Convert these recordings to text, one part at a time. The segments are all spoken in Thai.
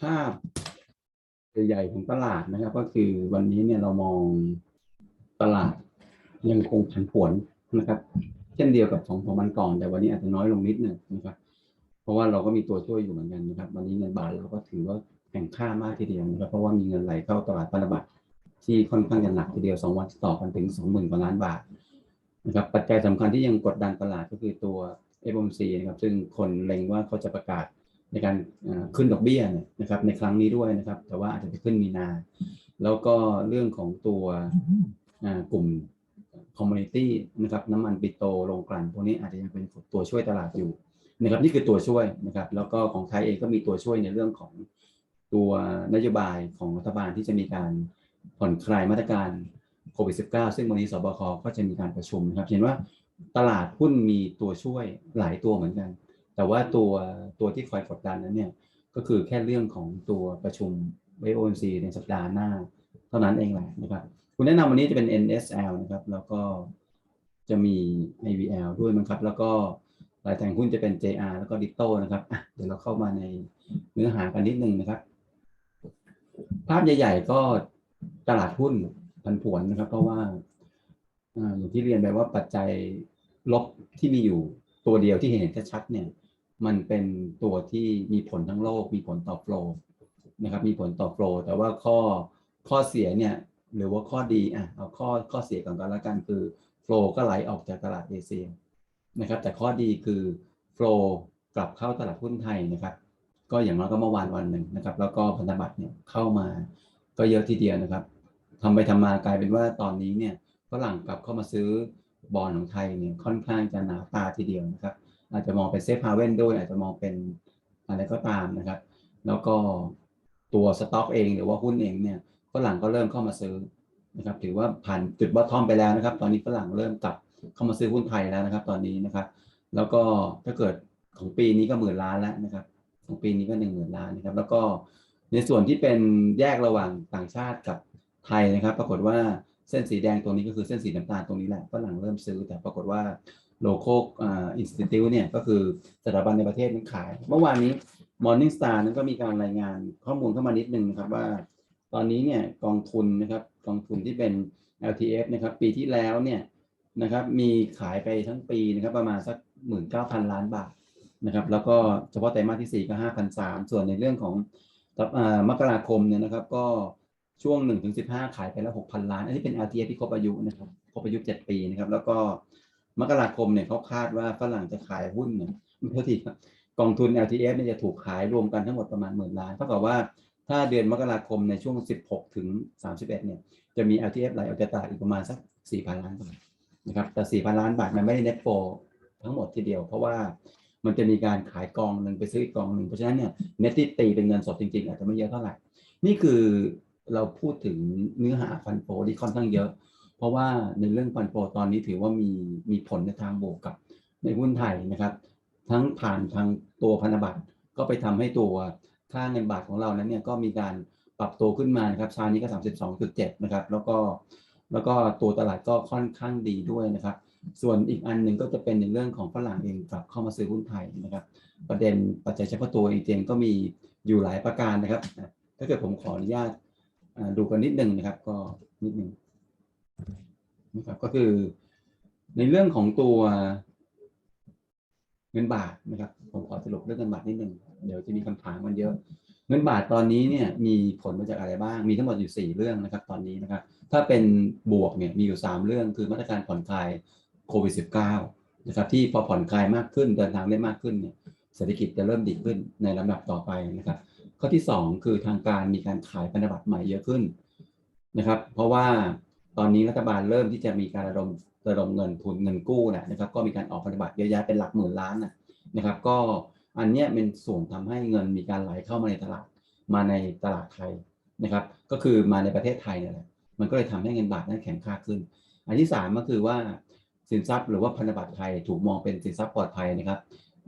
ภาพใหญ่ๆของตลาดนะครับ ก็คือวันนี้เนี่ยเรามองตลาดยังคงผันผวนนะครับ เช่นเดียวกับสองสามวันก่อน แต่วันนี้อาจจะน้อยลงนิดหนึ่งนะครับ เพราะว่าเราก็มีตัวช่วยอยู่เหมือนกันนะครับ วันนี้เงินบาทเราก็ถือว่าแข็งค่ามากทีเดียวนะครับเพราะว่ามีเงินไหลเข้าตลาดพันธบัตรที่ค่อนข้างจะหนักทีเดียวสองวันต่อกันถึงสองหมื่นกว่าล้านบาทนะครับปัจจัยสำคัญที่ยังกดดันตลาดก็คือตัว FOMC นะครับซึ่งคนเล็งว่าเขาจะประกาศ ในการขึ้นดอกเบี้ยเนี่ยนะครับในครั้งนี้ด้วยนะครับ แต่ว่าอาจจะไปขึ้นมีนา แล้วก็เรื่องของตัวกลุ่มคอมมูนิตี้นะครับน้ำมันปิโตรโรงกลั่นพวกนี้อาจจะยังเป็นตัวช่วยตลาดอยู่นะครับนี่คือตัวช่วยนะครับ แล้วก็ของไทยเองก็มีตัวช่วยในเรื่องของตัวนโยบายของรัฐบาลที่จะมีการผ่อนคลายมาตรการโควิด -19 ซึ่งวันนี้สบคก็จะมีการประชุมนะครับเห็นว่าตลาดหุ้นมีตัวช่วยหลายตัวเหมือนกัน แต่ว่าตัวตัวที่คอยกดดันนั้นเนี่ยก็คือแค่เรื่องของตัวประชุม FOMC ในสัปดาห์หน้า เท่านั้นเองแหละนะครับคุณแนะนำวันนี้จะเป็น NSL นะครับ แล้วก็จะมี IVL ด้วยมั้งครับ แล้วก็รายแต่งหุ้นจะเป็น JR แล้วก็ Ditto นะครับเดี๋ยวเราเข้ามาในเนื้อหากันนิดนึงนะครับ ภาพใหญ่ ๆ ก็ตลาดหุ้นผันผวนนะครับ เพราะว่าอ่าอย่างที่เรียนไปว่าปัจจัยลบที่มีอยู่ตัวเดียวที่เห็นชัดๆเนี่ย มันเป็นตัวที่มีผลทั้งโลก มีผลต่อโฟล์นะครับ มีผลต่อโฟล์แต่ว่าข้อข้อเสียเนี่ยหรือว่าข้อดีอะเอาข้อข้อเสียก่อนก็แล้วกันคือโฟล์ก็ไหลออกจากตลาดเอเชียนะครับ แต่ข้อดีคือโฟล์กลับเข้าตลาดหุ้นไทยนะครับ ก็อย่างน้อยก็เมื่อวานวันหนึ่งนะครับ แล้วก็พันธบัตรเนี่ยเข้ามาก็เยอะทีเดียวนะครับทำไปทำมากลายเป็นว่าตอนนี้เนี่ยฝรั่งกลับเข้ามาซื้อบอลของไทยเนี่ยค่อนข้างจะหนาตาทีเดียวนะครับ อาจจะมองเป็นเซฟฮาเว่นด้วย อาจจะมองเป็นอะไรก็ตามนะครับ แล้วก็ตัวสต็อกเองหรือว่าหุ้นเองเนี่ยฝรั่งก็เริ่มเข้ามาซื้อนะครับถือว่าผ่านจุดบอททอมไปแล้วนะครับ ตอนนี้ฝรั่งเริ่มกลับเข้ามาซื้อหุ้นไทยแล้วนะครับ ตอนนี้นะครับ แล้วก็ถ้าเกิดของปีนี้ก็หมื่นล้านแล้วนะครับ ของปีนี้ก็หนึ่งหมื่นล้านนะครับ แล้วก็ในส่วนที่เป็นแยกระหว่างต่างชาติกับไทยนะครับ ปรากฏว่าเส้นสีแดงตรงนี้ก็คือเส้นสีน้ำตาลตรงนี้แหละฝรั่งเริ่มซื้อแต่ปรากฏว่า โลโก้อินสติทิวเนี่ยก็คือสถาบันในประเทศนั้นขาย เมื่อวานนี้ Morning Star นั้นก็มีการรายงานข้อมูลเข้ามานิดนึงนะครับว่า ตอนนี้เนี่ยกองทุนนะครับกองทุนที่เป็น LTF นะครับปีที่แล้วเนี่ยนะครับมีขายไปทั้งปีนะครับประมาณสักหมื่นเก้าพันล้านบาทนะครับแล้วก็เฉพาะไตรมาสที่สี่ก็ห้าพันสามส่วนในเรื่องของมกราคมเนี่ยนะครับก็ช่วงหนึ่งถึงสิบห้าขายไปแล้วหกพันล้าน อันนี้เป็น LTF ที่ครบอายุนะครับครบอายุเจ็ดปีนะครับแล้วก็ มกราคมเนี่ยเขาคาดว่าฝรั่งจะขายหุ้นเนี่ยเท่าทีครับกองทุน LTF เนี่ยจะถูกขายรวมกันทั้งหมดประมาณหมื่นล้านเท่ากับว่าถ้าเดือนมกราคมในช่วง 16 ถึง 31 เนี่ย จะมี LTF ไหลออกจากตลาดอีกประมาณสัก 4,000 ล้านบาทนะครับ แต่ 4,000 ล้านบาทมันไม่ได้ net flow ทั้งหมดทีเดียว เพราะว่ามันจะมีการขายกองหนึ่งไปซื้ออีกกองหนึ่ง เพราะฉะนั้นเนี่ย net ที่ตีเป็นเงินสดจริง ๆ อาจจะไม่เยอะเท่าไหร่ นี่คือเราพูดถึงเนื้อหาฟันโฟที่ค่อนข้างเยอะ เพราะว่าในเรื่องฟันโฟตอนนี้ถือว่ามีมีผลในทางบวกกับในหุ้นไทยนะครับ ทั้งผ่านทางตัวพันธบัตรก็ไปทำให้ตัวค่าเงินบาทของเรานั้นเนี่ยก็มีการปรับตัวขึ้นมานะครับเช้านี้ก็ 32.7 นะครับ แล้วก็แล้วก็ตัวตลาดก็ค่อนข้างดีด้วยนะครับ ส่วนอีกอันหนึ่งก็จะเป็นในเรื่องของฝรั่งเองกลับเข้ามาซื้อหุ้นไทยนะครับ ประเด็นปัจจัยเฉพาะตัวเองก็มีอยู่หลายประการนะครับ ถ้าเกิดผมขออนุญาตดูกันนิดหนึ่งนะครับ ก็นิดหนึ่ง นะครับก็คือในเรื่องของตัวเงินบาทนะครับ ผมขอสรุปเรื่องเงินบาทนิดหนึ่งเดี๋ยวจะมีคำถามมันเยอะ เงินบาทตอนนี้เนี่ยมีผลมาจากอะไรบ้าง มีทั้งหมดอยู่ 4 เรื่องนะครับ ตอนนี้นะครับ ถ้าเป็นบวกเนี่ยมีอยู่ 3 เรื่องคือมาตรการผ่อนคลายโควิด -19 นะครับที่พอผ่อนคลายมากขึ้นเดินทางได้มากขึ้นเนี่ยเศรษฐกิจจะเริ่มดีขึ้นในลำดับต่อไปนะครับ ข้อที่ 2 คือทางการมีการขายพันธบัตรใหม่เยอะขึ้นนะครับ เพราะว่า ตอนนี้รัฐบาลเริ่มที่จะมีการระดมระดมเงินทุนเงินกู้นะนะครับ ก็มีการออกพันธบัตรเยอะแยะเป็นหลักหมื่นล้านนะนะครับ ก็อันเนี้ยเป็นส่วนทำให้เงินมีการไหลเข้ามาในตลาดมาในตลาดไทยนะครับ ก็คือมาในประเทศไทยนี่แหละมันก็เลยทำให้เงินบาทนั้นแข็งค่าขึ้น อันที่สามก็คือว่าสินทรัพย์หรือว่าพันธบัตรไทยถูกมองเป็นสินทรัพย์ปลอดภัยนะครับ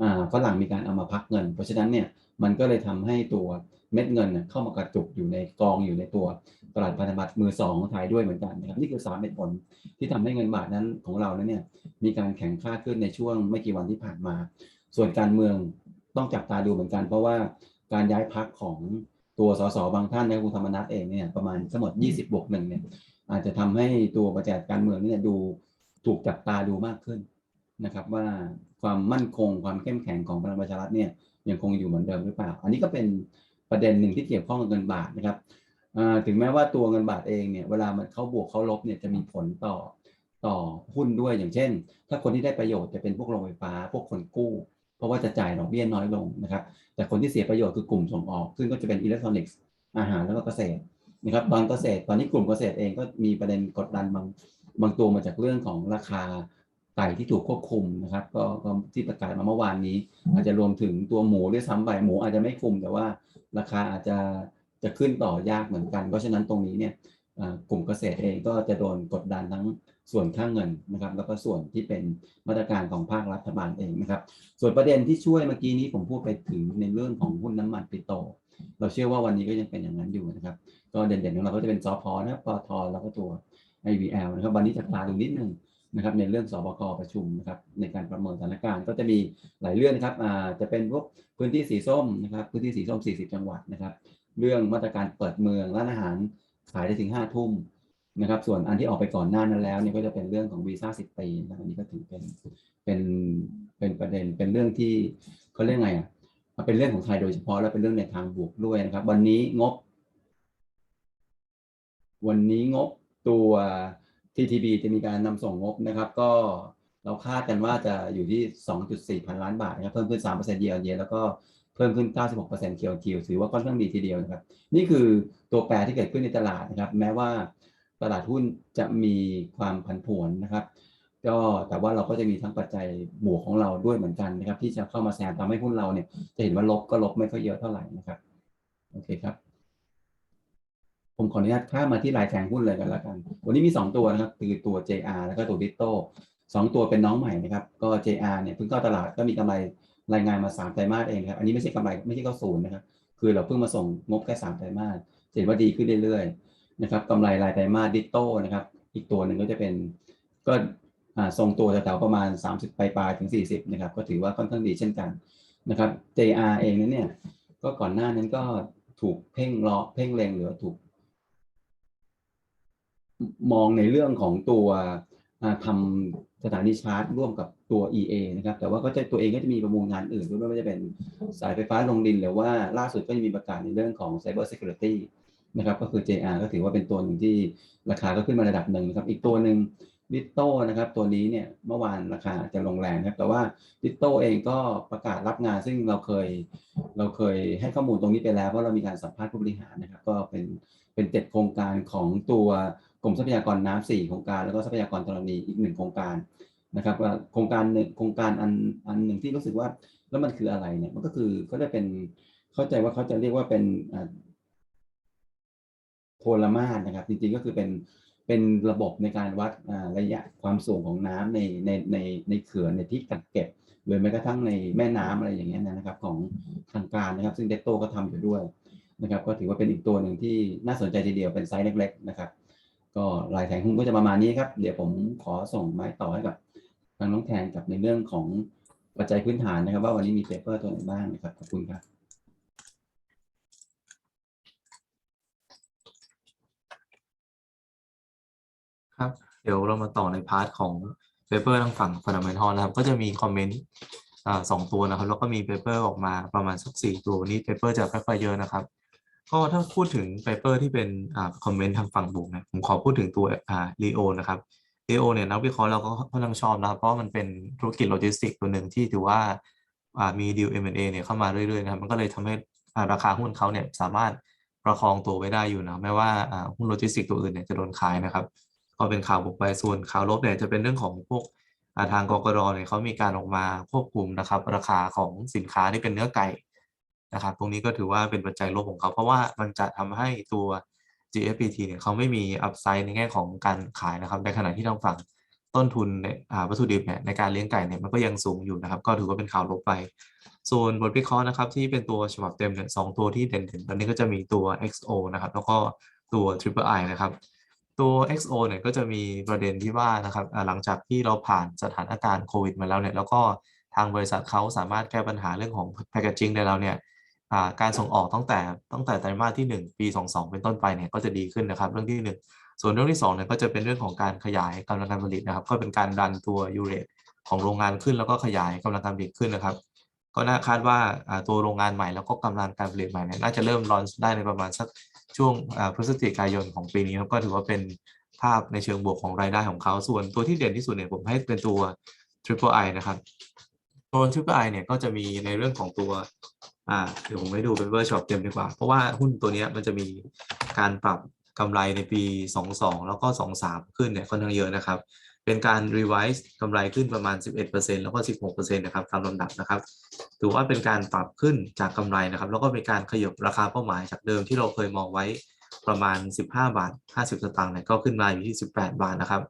อ่าฝรั่งมีการเอามาพักเงิน เพราะฉะนั้นเนี่ยมันก็เลยทำให้ตัว เม็ดเงินน่ะเข้ามากระจุกอยู่ในกองอยู่ในตัวตลาดพันธบัตรมือสองของไทยด้วยเหมือนกันนะครับนี่คือสามเหตุผลที่ทำให้เงินบาทนั้นของเรานั้นเนี่ยมีการแข็งค่าขึ้นในช่วงไม่กี่วันที่ผ่านมา ส่วนการเมืองต้องจับตาดูเหมือนกัน เพราะว่าการย้ายพักของตัวสสบางท่านในกรุงธรรมนัฐเองเนี่ยประมาณทั้งหมด 20บวกหนึ่งเนี่ยอาจจะทำให้ตัวประจัดการเมืองเนี่ยดูถูกจับตาดูมากขึ้นนะครับ ว่าความมั่นคงความเข้มแข็งของพลังประชารัฐเนี่ยยังคงอยู่เหมือนเดิมหรือเปล่า อันนี้ก็เป็น ประเด็นหนึ่งที่เกี่ยวข้องกับเงินบาทนะครับถึงแม้ว่าตัวเงินบาทเองเนี่ยเวลามันเข้าบวกเข้าลบเนี่ยจะมีผลต่อต่อหุ้นด้วยอย่างเช่น ถ้าคนที่ได้ประโยชน์จะเป็นพวกโรงไฟฟ้า พวกคนกู้ เพราะว่าจะจ่ายดอกเบี้ยน้อยลงนะครับ แต่คนที่เสียประโยชน์คือกลุ่มส่งออก ซึ่งก็จะเป็นอิเล็กทรอนิกส์อาหารแล้วก็เกษตรนะครับตอนเกษตรตอนนี้กลุ่มเกษตรเองก็มีประเด็นกดดันบางบางตัวมาจากเรื่องของราคา ไก่ที่ถูกควบคุมนะครับ ก็ที่ประกาศมาเมื่อวานนี้ อาจจะรวมถึงตัวหมูด้วยซ้ำไปหมูอาจจะไม่คุม แต่ว่าราคาอาจจะจะขึ้นต่อยากเหมือนกัน เพราะฉะนั้นตรงนี้เนี่ยกลุ่มเกษตรเองก็จะโดนกดดันทั้งส่วนค่างเงินนะครับ แล้วก็ส่วนที่เป็นมาตรการของภาครัฐบาลเองนะครับ ส่วนประเด็นที่ช่วยเมื่อกี้นี้ผมพูดไปถึงในเรื่องของหุ้นน้ำมันปิโตรเราเชื่อว่าวันนี้ก็ยังเป็นอย่างนั้นอยู่นะครับ ก็เด่นๆของเราก็จะเป็นซอพอนะปตทแล้วก็ตัว IVL นะครับวันนี้จะตาดูนิดนึง นะครับในเรื่องสบคประชุมนะครับในการประเมินสถานการณ์ก็จะมีหลายเรื่องนะครับจะเป็นพวกพื้นที่สีส้มนะครับพื้นที่สีส้ม 40 จังหวัดนะครับ เรื่องมาตรการเปิดเมืองร้านอาหารขายได้ถึง5ทุ่มนะครับส่วนอันที่ออกไปก่อนหน้านั้นแล้วเนี่ยก็จะเป็นเรื่องของวีซ่า10ปีนะครับอันนี้ก็ถือเป็นเป็นเป็นประเด็นเป็นเรื่องที่เขาเรียกไงอะเป็นเรื่องของไทยโดยเฉพาะและเป็นเรื่องในทางบวกด้วยนะครับ วันนี้งบ วันนี้งบตัว TTB จะมีการนำส่งงบนะครับ ก็เราคาดกันว่าจะอยู่ที่ 2.4 พันล้านบาทนะครับเพิ่มขึ้น 3%เยียร์เยียแล้วก็เพิ่มขึ้น 96%เคียวคิวถือว่าค่อนข้างดีทีเดียวนะครับ นี่คือตัวแปรที่เกิดขึ้นในตลาดนะครับ แม้ว่าตลาดหุ้นจะมีความผันผวนนะครับ ก็แต่ว่าเราก็จะมีทั้งปัจจัยบวกของเราด้วยเหมือนกันนะครับ ที่จะเข้ามาแซมทำให้หุ้นเราเนี่ยจะเห็นว่าลบก็ลบไม่ค่อยเยอะเท่าไหร่นะครับโอเคครับ ผมขออนุญาตข้ามมาที่รายแทงหุ้นเลยกันแล้วกัน วันนี้มี 2 ตัวนะครับคือตัว JR แล้วก็ตัว Ditto สองตัวเป็นน้องใหม่นะครับ ก็ JR เนี่ยเพิ่งเข้าตลาดก็มีกำไรรายงานมา3ไตรมาสเองครับ อันนี้ไม่ใช่กำไรไม่ใช่เข้าศูนย์นะครับ คือเราเพิ่งมาส่งงบแค่3ไตรมาสเห็นว่าดีขึ้นเรื่อยๆนะครับกำไรรายไตรมาส Ditto นะครับ อีกตัวหนึ่งก็จะเป็นก็อ่าทรงตัวแถวๆประมาณ 30ปลายๆถึง 40นะครับ ก็ถือว่าค่อนข้างดีเช่นกันนะครับ JR เองนั้นเนี่ย ก็ก่อนหน้านั้นก็ถูกเพ่งรอเพ่งเล็งหรือถูก มองในเรื่องของตัวทำสถานีชาร์จร่วมกับตัว EA นะครับ แต่ว่าก็จะตัวเองก็จะมีประมูลงานอื่นด้วยไม่ว่าจะเป็นสายไฟฟ้าลงดินหรือว่าล่าสุดก็จะมีประกาศในเรื่องของ Cyber Security นะครับก็คือ JR ก็ถือว่าเป็นตัวหนึ่งที่ราคาก็ขึ้นมาระดับหนึ่งนะครับอีกตัวหนึ่งดิโต้นะครับตัวนี้เนี่ยเมื่อวานราคาจะลงแรงนะครับแต่ว่าดิโต้เองก็ประกาศรับงานซึ่งเราเคยเราเคยให้ข้อมูลตรงนี้ไปแล้วเพราะเรามีการสัมภาษณ์ผู้บริหารนะครับก็เป็นเป็นเจ็ดโครงการของตัว รมทรัพยากรน้ำสี่โครงการแล้วก็ทรัพยากรธรณีอีกหนึ่งโครงการนะครับว่าโครงการหนึ่งโครงการอันอันหนึ่งที่รู้สึกว่าแล้วมันคืออะไรเนี่ยมันก็คือเขาจะเป็นเข้าใจว่าเขาจะเรียกว่าเป็นอ่าโพลามาสนะครับ จริงๆก็คือเป็นเป็นระบบในการวัดอ่าระยะความสูงของน้ำในในในในเขื่อนในที่กักเก็บหรือแม้กระทั่งในแม่น้ำอะไรอย่างเงี้ยนะครับของทางการนะครับ ซึ่งเดตโตก็ทำอยู่ด้วยนะครับ ก็ถือว่าเป็นอีกตัวหนึ่งที่น่าสนใจทีเดียวเป็นไซส์เล็ก ๆ นะครับ ก็รายแทงหุ้นก็จะประมาณนี้ครับ เดี๋ยวผมขอส่งไม้ต่อให้กับทางน้องแทนกับในเรื่องของปัจจัยพื้นฐานนะครับ ว่าวันนี้มีเปเปอร์ตัวไหนบ้างนะครับ ขอบคุณครับครับ เดี๋ยวเรามาต่อในพาร์ทของเปเปอร์ทางฝั่ง fundamental นะครับ ก็จะมีคอมเมนต์สองตัวนะครับ แล้วก็มีเปเปอร์ออกมาประมาณสักสี่ตัววันนี้เปเปอร์จะค่อยๆเยอะนะครับ ก็ถ้าพูดถึงเปเปอร์ที่เป็นอ่าคอมเมนต์ทางฝั่งบวกเนี่ยผมขอพูดถึงตัวอ่าลีโอนะครับลีโอเนี่ยนักวิเคราะห์เราก็ค่อนข้างชอบนะครับ เพราะมันเป็นธุรกิจโลจิสติกตัวหนึ่งที่ถือว่าอ่ามีดีล M&A เอเนี่ยเข้ามาเรื่อยๆนะครับมันก็เลยทำให้อ่าราคาหุ้นเขาเนี่ยสามารถประคองตัวไว้ได้อยู่นะแม้ว่าอ่าหุ้นโลจิสติกตัวอื่นเนี่ยจะโดนขายนะครับ ก็เป็นข่าวบวกไปส่วนข่าวลบเนี่ยจะเป็นเรื่องของพวกทางกกรเนี่ยเขามีการออกมาควบคุมนะครับ ราคาของสินค้าที่เป็นเนื้อไก่ นะครับตรงนี้ก็ถือว่าเป็นปัจจัยลบของเขา เพราะว่ามันจะทำให้ตัว GFPT เนี่ยเขาไม่มีอัพไซด์ในแง่ของการขายนะครับ ในขณะที่ทางฝั่งต้นทุนในอ่าวัตถุดิบเนี่ยในการเลี้ยงไก่เนี่ยมันก็ยังสูงอยู่นะครับ ก็ถือว่าเป็นข่าวลบไป ส่วนบทวิเคราะห์นะครับที่เป็นตัวฉบับเต็มเนี่ยสองตัวที่เด่นๆตอนนี้ก็จะมีตัว XO นะครับ แล้วก็ตัว Triple I นะครับ ตัว XO เนี่ยก็จะมีประเด็นที่ว่านะครับอ่าหลังจากที่เราผ่านสถานการณ์โควิดมาแล้วเนี่ยแล้วก็ทางบริษัทเขาสามารถแก้ปัญหาเรื่องของแพคเกจิ้งได้แล้วเนี่ย การส่งออกตั้งแต่ตั้งแต่ไตรมาสที่1ปี22 เป็นต้นไปเนี่ยก็จะดีขึ้นนะครับ เรื่องที่ 1 ส่วนเรื่องที่2เนี่ยก็จะเป็นเรื่องของการขยายกำลังการผลิตนะครับ ก็เป็นการดันตัวยูเรตของโรงงานขึ้นแล้วก็ขยายกำลังการผลิตขึ้นนะครับ ก็น่าคาดว่าตัวโรงงานใหม่แล้วก็กำลังการผลิตใหม่เนี่ยน่าจะเริ่มรอนได้ในประมาณสักช่วงพฤศจิกายนของปีนี้แล้วก็ถือว่าเป็นภาพในเชิงบวกของรายได้ของเขาส่วนตัวที่เด่นที่สุดเนี่ยผมให้เป็นตัว Triple I นะครับตัว Triple I เนี่ยก็จะมีในเรื่องของตัว อ่าเดี๋ยวผมให้ดูเปเวอร์ช็อปเต็มดีกว่า เพราะว่าหุ้นตัวนี้มันจะมีการปรับกำไรในปี 22 แล้วก็ 23 ขึ้นเนี่ยค่อนข้างเยอะนะครับ เป็นการ revise กำไรขึ้นประมาณ 11%แล้วก็ 16%นะครับตามลำดับนะครับ ถือว่าเป็นการปรับขึ้นจากกำไรนะครับ แล้วก็เป็นการขยบราคาเป้าหมายจากเดิมที่เราเคยมองไว้ประมาณ 15 บาท 50 สตางค์เนี่ยก็ขึ้นมาอยู่ที่ 18 บาทนะครับ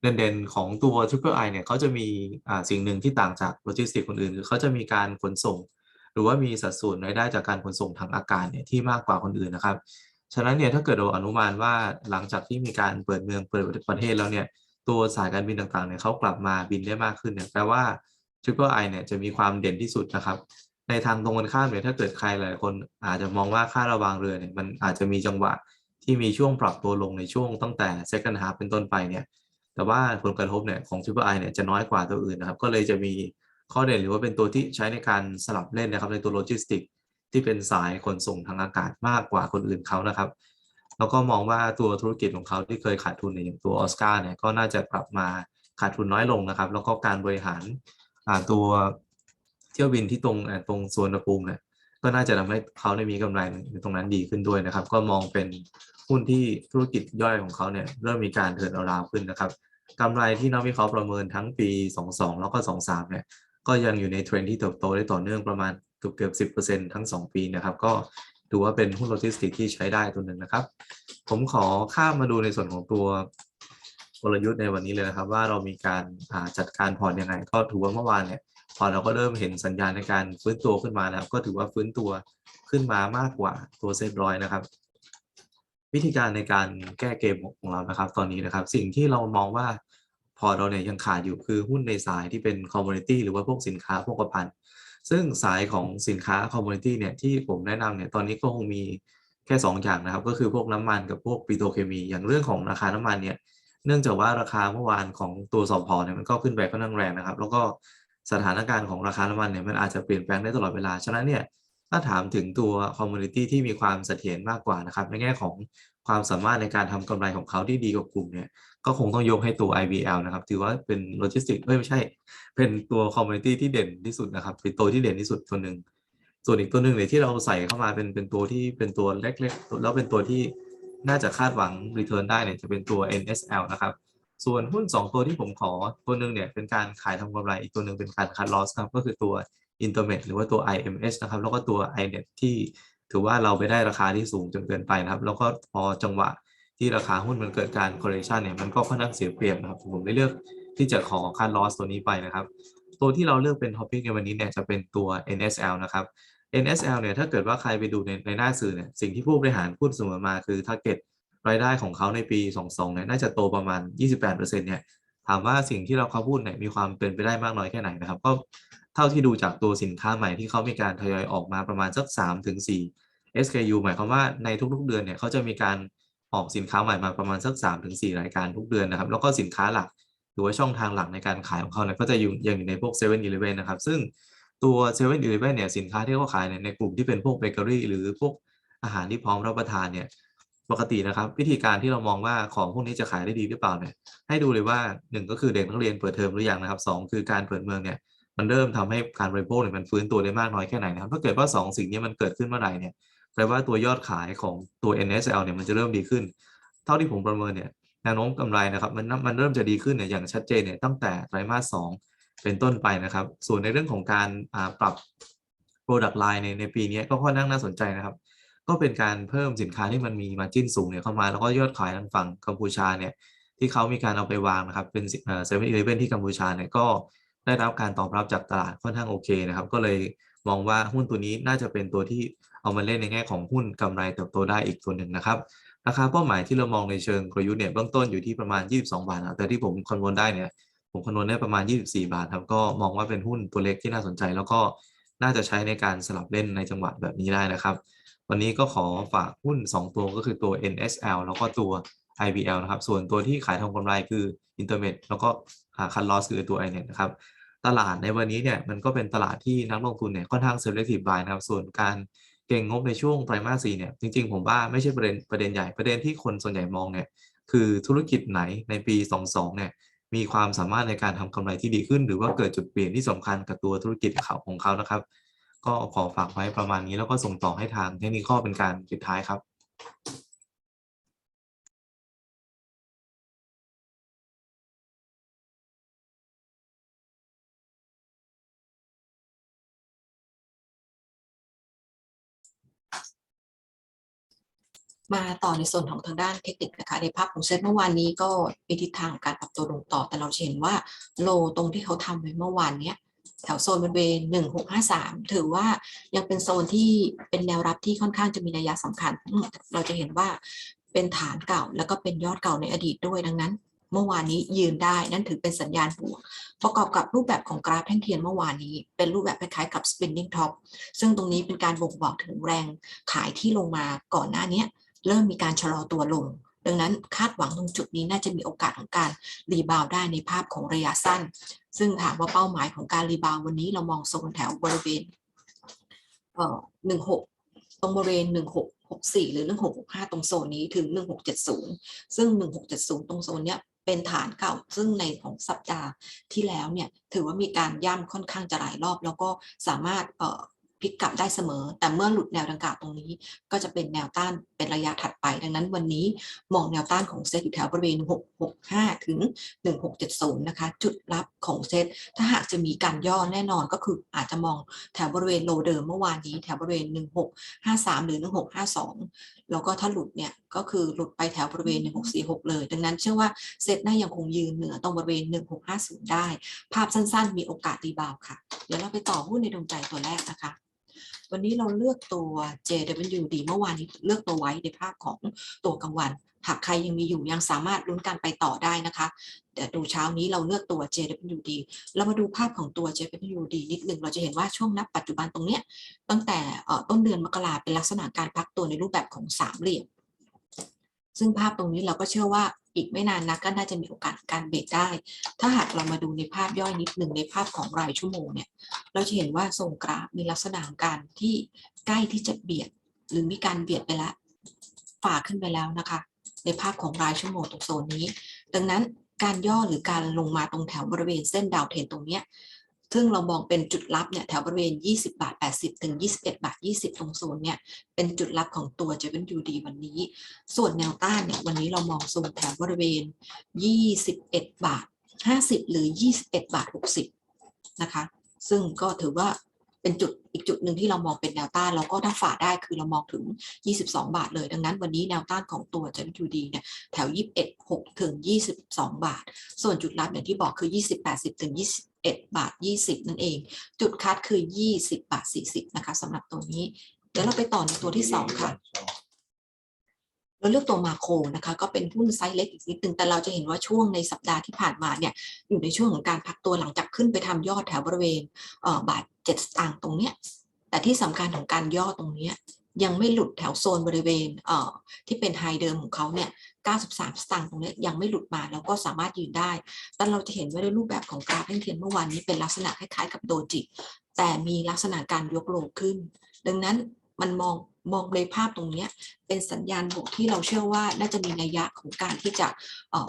เด่นๆของตัว Triple I เนี่ยเขาจะมีอ่าสิ่งหนึ่งที่ต่างจากโลจิสติกคนอื่น คือเขาจะมีการขนส่ง รือว่ามีสัดส่วนรายได้จากการขนส่งทางอากาศเนี่ยที่มากกว่าคนอื่นนะครับ ฉะนั้นเนี่ยถ้าเกิดเราอนุมานว่าหลังจากที่มีการเปิดเมืองเปิดประเทศแล้วเนี่ยตัวสายการบินต่างๆเนี่ยเขากลับมาบินได้มากขึ้นเนี่ยแปลว่า Triple I เนี่ยจะมีความเด่นที่สุดนะครับในทางตรงกันข้ามเนี่ยถ้าเกิดใครหลายคนอาจจะมองว่าค่าระวางเรือเนี่ยมันอาจจะมีจังหวะที่มีช่วงปรับตัวลงในช่วงตั้งแต่ second half เป็นต้นไปเนี่ยแต่ว่าผลกระทบเนี่ยของ Triple I เนี่ยจะน้อยกว่าตัวอื่นนะครับก็เลยจะมี ข้อเด่นหรือว่าเป็นตัวที่ใช้ในการสลับเล่นนะครับในตัวโลจิสติกที่เป็นสายขนส่งทางอากาศมากกว่าคนอื่นเขานะครับ แล้วก็มองว่าตัวธุรกิจของเขาที่เคยขาดทุนในยอย่างตัวออสการ์เนี่ยก็น่าจะกลับมาขาดทุนน้อยลงนะครับ แล้วก็การบริหารตัวเที่ยวบินที่ตรงตรงสวนภูมิเนี่ยก็น่าจะทำให้เขาได้มีกำไรในตรงนั้นดีขึ้นด้วยนะครับ ก็มองเป็นหุ้นที่ธุรกิจย่อยของเขาเนี่ยเริ่มมีการเทิร์นอราวขึ้นนะครับกำไรที่นักวิเคราะห์ประเมินทั้งปี 22 แล้วก็ 23 เนี่ย ก็ยังอยู่ในเทรนที่เติบโตได้ต่อเนื่องประมาณเกือบเกือบ10%ทั้ง2ปีนะครับ ก็ถือว่าเป็นหุ้นโลจิสติกที่ใช้ได้ตัวหนึ่งนะครับ ผมขอข้ามมาดูในส่วนของตัวกลยุทธ์ในวันนี้เลยนะครับ ว่าเรามีการจัดการพอร์ตยังไง ก็ถือว่าเมื่อวานเนี่ยพอเราก็เริ่มเห็นสัญญาณในการฟื้นตัวขึ้นมาแล้ว ก็ถือว่าฟื้นตัวขึ้นมามากกว่าตัวเซ็ตร้อยนะครับ วิธีการในการแก้เกมของเรานะครับ ตอนนี้นะครับ สิ่งที่เรามองว่า พอเราเนี่ยยังขาดอยู่คือหุ้นในสายที่เป็นคอมมูนิตี้หรือว่าพวกสินค้าพวกประพันธ์ซึ่งสายของสินค้าคอมมูนิตี้เนี่ยที่ผมแนะนำเนี่ยตอนนี้ก็คงมีแค่ 2 อย่างนะครับ ก็คือพวกน้ำมันกับพวกปิโตรเคมี อย่างเรื่องของราคาน้ำมันเนี่ยเนื่องจากว่าราคาเมื่อวานของตัวสอพอเนี่ยมันก็ขึ้นไปค่อนข้างแรงนะครับ แล้วก็สถานการณ์ของราคาน้ำมันเนี่ยมันอาจจะเปลี่ยนแปลงได้ตลอดเวลา ฉะนั้นเนี่ย ถ้าถามถึงตัวคอมมูนิตี้ที่มีความเสถียรมากกว่านะครับในแง่ของความสามารถในการทำกำไรของเขาที่ดีกว่ากลุ่มเนี่ยก็คงต้องยกให้ตัว IBL นะครับ ถือว่าเป็นโลจิสติกเอ้ยไม่ใช่ เป็นตัวคอมมูนิตี้ที่เด่นที่สุดนะครับเป็นตัวที่เด่นที่สุดตัวหนึ่งส่วนอีกตัวหนึ่งเนี่ยที่เราใส่เข้ามาเป็นเป็นตัวที่เป็นตัวเล็กๆแล้วเป็นตัวที่น่าจะคาดหวัง return ได้เนี่ยจะเป็นตัว NSL นะครับ ส่วนหุ้น 2 ตัวที่ผมขอตัวหนึ่งเนี่ยเป็นการขายทำกำไรอีกตัวหนึ่งเป็นการคัด loss ครับก็คือตัว Intermet หรือว่าตัว IMS นะครับ แล้วก็ตัว iNet ที่ถือว่าเราไปได้ราคาที่สูงจนเกินไปนะครับ แล้วก็พอจังหวะที่ราคาหุ้นมันเกิดการ correction เนี่ยมันก็ค่อนข้างเสียเปรียบนะครับ ผมได้เลือกที่จะขอคัด loss ตัวนี้ไปนะครับ ตัวที่เราเลือกเป็นท็อปิกในวันนี้เนี่ยจะเป็นตัว NSL นะครับ NSL เนี่ยถ้าเกิดว่าใครไปดูในในหน้าสื่อเนี่ยสิ่งที่ผู้บริหารพูดเสมอมาคือ target รายได้ของเขาในปี 22เนี่ยน่าจะโตประมาณ 28%เนี่ยถามว่าสิ่งที่เราเขาพูดเนี่ยมีความเป็นไปได้มากน้อยแค่ไหนนะครับ ก็ เท่าที่ดูจากตัวสินค้าใหม่ที่เขามีการทยอยออกมาประมาณสัก3ถึง4 SKU หมายความว่าในทุกๆเดือนเนี่ยเขาจะมีการออกสินค้าใหม่มาประมาณสัก3ถึง4รายการทุกเดือนนะครับ แล้วก็สินค้าหลักหรือว่าช่องทางหลักในการขายของเขาเนี่ยก็จะอยู่ยังอยู่ในพวก7 e เ e ่ e อนะครับ ซึ่งตัว7 e เ e ่ e อเนี่ยสินค้าที่เขาขายเนี่ยในกลุ่มที่เป็นพวกเบเกอรี่หรือพวกอาหารที่พร้อมรับประทานเนี่ยปกตินะครับ วิธีการที่เรามองว่าของพวกนี้จะขายได้ดีหรือเปล่าเนี่ยให้ดูเลยว่า 1 ก็คือเด็กนักเรียนเปิดเทอมหรือยังนะครับ 2 คือการเปิดเมืองเนี่ย มันเริ่มทำให้การบริโภคเนี่ยมันฟื้นตัวได้มากน้อยแค่ไหนนะครับถ้าเกิดว่า 2 สิ่งนี้มันเกิดขึ้นเมื่อไหร่เนี่ยแปลว่าตัวยอดขายของตัว NSL เนี่ยมันจะเริ่มดีขึ้น เท่าที่ผมประเมินเนี่ยแนวโน้มกำไรนะครับมันมันเริ่มจะดีขึ้นเนี่ยอย่างชัดเจนเนี่ยตั้งแต่ไตรมาสสองเป็นต้นไปนะครับ ส่วนในเรื่องของการปรับ Product Line ในในปีนี้ก็ค่อนข้างน่าสนใจนะครับ ก็เป็นการเพิ่มสินค้าที่มันมีมาจิ้นสูงเนี่ยเข้ามาแล้วก็ยอดขายทางฝั่งกัมพูชาเนี่ยที่เขามีการเอาไปวางนะครับเป็นเซเว่นอีเลฟเว่นที่กัมพูชาเนี่ยก็ ได้รับการตอบรับจากตลาดค่อนข้างโอเคนะครับ ก็เลยมองว่าหุ้นตัวนี้น่าจะเป็นตัวที่เอามาเล่นในแง่ของหุ้นกำไรเติบโตได้อีกตัวหนึ่งนะครับราคาเป้าหมายที่เรามองในเชิงกลยุทธ์เนี่ยเบื้องต้นอยู่ที่ประมาณ 22 บาทนะแต่ที่ผมคำนวณได้เนี่ยผมคำนวณได้ประมาณ 24 บาทครับก็มองว่าเป็นหุ้นตัวเล็กที่น่าสนใจ แล้วก็น่าจะใช้ในการสลับเล่นในจังหวะแบบนี้ได้นะครับ วันนี้ก็ขอฝากหุ้น 2 ตัวก็คือตัว NSL แล้วก็ตัว IBL นะครับ ส่วนตัวที่ขายทำกำไรคือ Intermet แล้วก็คันลอสคือตัว iNet นะครับ ตลาดในวันนี้เนี่ยมันก็เป็นตลาดที่นักลงทุนเนี่ยค่อนข้าง selective buy นะครับส่วนการเก่งงบในช่วงไตรมาส4เนี่ยจริงๆ ผมว่าไม่ใช่ประเด็นประเด็นใหญ่ประเด็นที่คนส่วนใหญ่มองเนี่ยคือธุรกิจไหนในปี 22เนี่ยมีความสามารถในการทำกำไรที่ดีขึ้น หรือว่าเกิดจุดเปลี่ยนที่สำคัญกับตัวธุรกิจเขาของเขานะครับ ก็ขอฝากไว้ประมาณนี้แล้วก็ส่งต่อให้ทางเทคนิคเป็นการปิดท้ายครับ มาต่อในส่วนของทางด้านเทคนิคนะคะในภาพของเซตเมื่อวานนี้ก็มีทิศทางการปรับตัวลงต่อ แต่เราเห็นว่าโลตรงที่เขาทำไว้เมื่อวานเนี้ยแถวโซนบริเวณ1653 ถือว่ายังเป็นโซนที่เป็นแนวรับที่ค่อนข้างจะมีนัยยะสำคัญ เราจะเห็นว่าเป็นฐานเก่าแล้วก็เป็นยอดเก่าในอดีตด้วยดังนั้น เมื่อวานนี้ยืนได้นั่นถือเป็นสัญญาณบวกประกอบกับรูปแบบของกราฟแท่งเทียนเมื่อวานนี้ เป็นรูปแบบคล้ายๆกับ spinning top ซึ่งตรงนี้เป็นการบ่งบอกถึงแรงขายที่ลงมาก่อนหน้านี้ เริ่มมีการชะลอตัวลง ดังนั้นคาดหวังตรงจุดนี้น่าจะมีโอกาสของการรีบาวได้ในภาพของระยะสั้น ซึ่งถามว่าเป้าหมายของการรีบาววันนี้เรามองโซนแถวบริเวณเอ่อหนึ่งหกตรงบริเวณหนึ่งหกหกสี่หรือหนึ่งหกหกห้าตรงโซนนี้ถึงหนึ่งหกเจ็ดศูนย์ซึ่งหนึ่งหกเจ็ดศูนย์ตรงโซนเนี้ยเป็นฐานเก่าซึ่งในของสัปดาห์ที่แล้วเนี่ยถือว่ามีการย่ำค่อนข้างจะหลายรอบ แล้วก็สามารถเอ่อ ลิกกลับได้เสมอ แต่เมื่อหลุดแนวดังกล่าวตรงนี้ ก็จะเป็นแนวต้านเป็นระยะถัดไป ดังนั้นวันนี้มองแนวต้านของเซตอยู่แถวบริเวณ 665 ถึง 1670 นะคะ จุดรับของเซตถ้าหากจะมีการย่อแน่นอนก็คืออาจจะมองแถวบริเวณโลเดิมเมื่อวานนี้แถวบริเวณ 1653 หรือ 1652 แล้วก็ถ้าหลุดเนี่ยก็คือหลุดไปแถวบริเวณ 1646 เลย ดังนั้นเชื่อว่าเซตน่ายังคงยืนเหนือตรงบริเวณ 1650 ได้ ภาพสั้นๆ มีโอกาสรีบาวค่ะ เดี๋ยวเราไปต่อหุ้นในดวงใจตัวแรกนะคะ วันนี้เราเลือกตัว JWD เมื่อวานนี้เลือกตัวไว้ในภาพของตัวกลางวัน หากใครยังมีอยู่ยังสามารถลุ้นการไปต่อได้นะคะแต่ดูเช้านี้เราเลือกตัว JWD เรามาดูภาพของตัว JWD นิดหนึ่งเราจะเห็นว่าช่วงนับปัจจุบันตรงเนี้ยตั้งแต่ต้นเดือนมกราเป็นลักษณะการพักตัวในรูปแบบของสามเหลี่ยม ซึ่งภาพตรงนี้เราก็เชื่อว่าอีกไม่นานนักก็น่าจะมีโอกาสการเบรกได้ ถ้าหากเรามาดูในภาพย่อยนิดหนึ่งในภาพของรายชั่วโมงเนี่ย เราจะเห็นว่าทรงกราฟมีลักษณะการที่ใกล้ที่จะเบียด หรือมีการเบียดไปแล้วฝ่าขึ้นไปแล้วนะคะ ในภาพของรายชั่วโมงตรงโซนนี้ ดังนั้นการย่อหรือการลงมาตรงแถวบริเวณเส้นดาวเทนตรงเนี้ย ซึ่งเรามองเป็นจุดรับเนี่ยแถวบริเวณ 20 บาท 80 ถึง 21 บาท 20 ตรงโซนเนี่ยเป็นจุดรับของตัว JWD วันนี้ ส่วนแนวต้านเนี่ยวันนี้เรามองโซนแถวบริเวณ 21 บาท 50 หรือ 21 บาท 60 นะคะ ซึ่งก็ถือว่าเป็นจุดอีกจุดหนึ่งที่เรามองเป็นแนวต้าน แล้วก็ถ้าฝ่าได้คือเรามองถึง 22 บาทเลย ดังนั้นวันนี้แนวต้านของตัว JWD เนี่ยแถว 21 6 ถึง 22 บาท ส่วนจุดรับอย่างที่บอกคือ 20 80 ถึง 21บาท 20 นั่นเอง จุดคัดคือ 20 บาท 40 นะคะสำหรับตัวนี้ เดี๋ยวเราไปต่อในตัวที่ 2 ค่ะ เราเลือกตัวมาโครนะคะ ก็เป็นหุ้นไซส์เล็กอีกนิดนึงแต่เราจะเห็นว่าช่วงในสัปดาห์ที่ผ่านมาเนี่ย อยู่ในช่วงของการพักตัวหลังจากขึ้นไปทำยอดแถวบริเวณเอ่อบาทเจ็ดสตางค์ตรงเนี้ยแต่ที่สำคัญของการย่อตรงเนี้ ยังไม่หลุดแถวโซนบริเวณเอ่อที่เป็นไฮเดิมของเขาเนี่ย 93 สตางค์ตรงนี้ยังไม่หลุดมาแล้วก็สามารถยืนได้ แต่เราจะเห็นว่าในรูปแบบของกราฟแท่งเทียนเมื่อวานนี้เป็นลักษณะคล้ายๆกับโดจิ แต่มีลักษณะการยกโลขึ้น ดังนั้นมันมองมองในภาพตรงนี้เป็นสัญญาณบวกที่เราเชื่อว่าน่าจะมีนัยยะของการที่จะ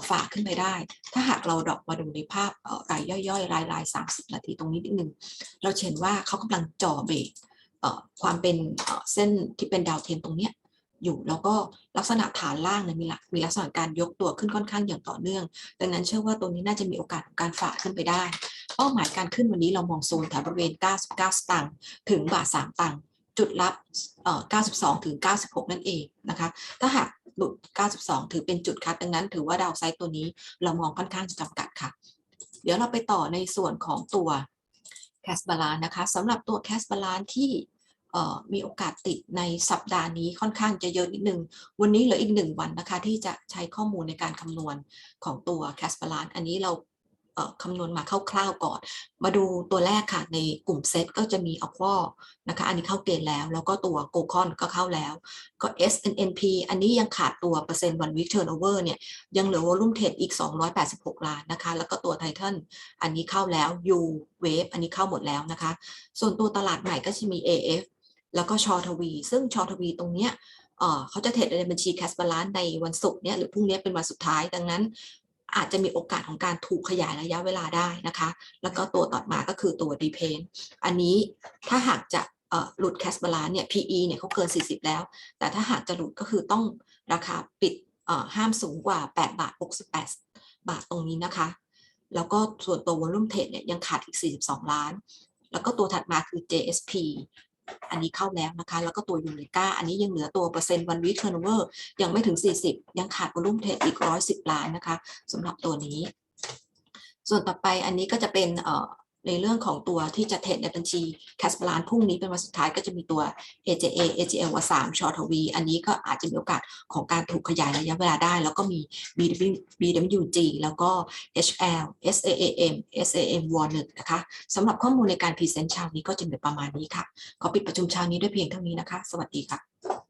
ฝ่าขึ้นไปได้ ถ้าหากเราดอกมาดูในภาพรายย่อยๆ รายรายสามสิบนาทีตรงนี้นิดนึง เราเห็นว่าเขากำลังจ่อเบรก ความเป็นเส้นที่เป็นดาวเทนตรงเนี้ยอยู่แล้วก็ลักษณะฐานล่างเนี่ยมีลักมีลักษณะการยกตัวขึ้นค่อนข้างอย่างต่อเนื่อง ดังนั้นเชื่อว่าตรงนี้น่าจะมีโอกาสของการฝ่าขึ้นไปได้ เป้าหมายการขึ้นวันนี้เรามองโซนแถวบริเวณ 99 สตางค์ถึงบาท 3 ตังค์จุดรับ 92 ถึง 96 นั่นเองนะคะ ถ้าหากหลุด 92 ถือเป็นจุดคัดดังนั้น ถือว่าดาวไซต์ตัวนี้เรามองค่อนข้างจะจำกัดค่ะ เดี๋ยวเราไปต่อในส่วนของตัว แคสบาลานนะคะสำหรับตัวแคสบาลานที่มีโอกาสติดในสัปดาห์นี้ค่อนข้างจะเยอะนิดนึง วันนี้เหลืออีกหนึ่งวันนะคะที่จะใช้ข้อมูลในการคำนวณของตัวแคสบาลานอันนี้เรา คำนวณมาคร่าวๆก่อน มาดูตัวแรกค่ะในกลุ่มเซตก็จะมีอควนะคะ อันนี้เข้าเกณฑ์แล้ว แล้วก็ตัวโกคอนก็เข้าแล้ว ก็ SNNP อันนี้ยังขาดตัวเปอร์เซ็นต์ one week turnover เนี่ยยังเหลือวอลุ่มเทรดอีก 286 ล้านนะคะ แล้วก็ตัวไททันอันนี้เข้าแล้ว U Wave อันนี้เข้าหมดแล้วนะคะ ส่วนตัวตลาดใหม่ก็จะมี AF แล้วก็ชอทวี ซึ่งชอทวีตรงเนี้ยเขาจะเทรดในบัญชีแคสบาลานในวันศุกร์เนี่ยหรือพรุ่งนี้เป็นวันสุดท้าย ดังนั้น อาจจะมีโอกาสของการถูกขยายระยะเวลาได้นะคะ แล้วก็ตัวต่อมาก็คือตัว d p e n อันนี้ถ้าหากจะหลุดแคสบาลานเนี่ย PE เนี่ยเขาเกิน 40 แล้ว แต่ถ้าหากจะหลุดก็คือต้องราคาปิดห้ามสูงกว่า 8 บาท 68 บาทตรงนี้นะคะ แล้วก็ส่วนตัววอลุ่มเทรดเนี่ยยังขาดอีก 42 ล้าน แล้วก็ตัวถัดมาคือ JSP อันนี้เข้าแล้วนะคะ แล้วก็ตัวยูเนกาอันนี้ยังเหลือตัวเปอร์เซ็นต์วันวิ t เทอร์โนเวอร์ยังไม่ถึง 40 ยังขาดวอลุ่มเทรดอีก 110 ล้านนะคะสำหรับตัวนี้ ส่วนต่อไปอันนี้ก็จะเป็นเอ่อ ในเรื่องของตัวที่จะเทรดในบัญชีแคส p ลานพรุ่งนี้เป็นวันสุดท้ายก็จะมีตัว AJA AJL ว่า3 Short V อันนี้ก็อาจจะมีโอกาสของการถูกขยายระยะเวลาได้ แล้วก็มี BW BWG แล้วก็ HL SAAM SAM w a r 1นะคะสำหรับข้อมูลในการพรีเซนต์เช้านี้ก็จะเป็นประมาณนี้ค่ะ ขอปิดประชุมเช้านี้ด้วยเพียงเท่านี้นะคะ สวัสดีค่ะ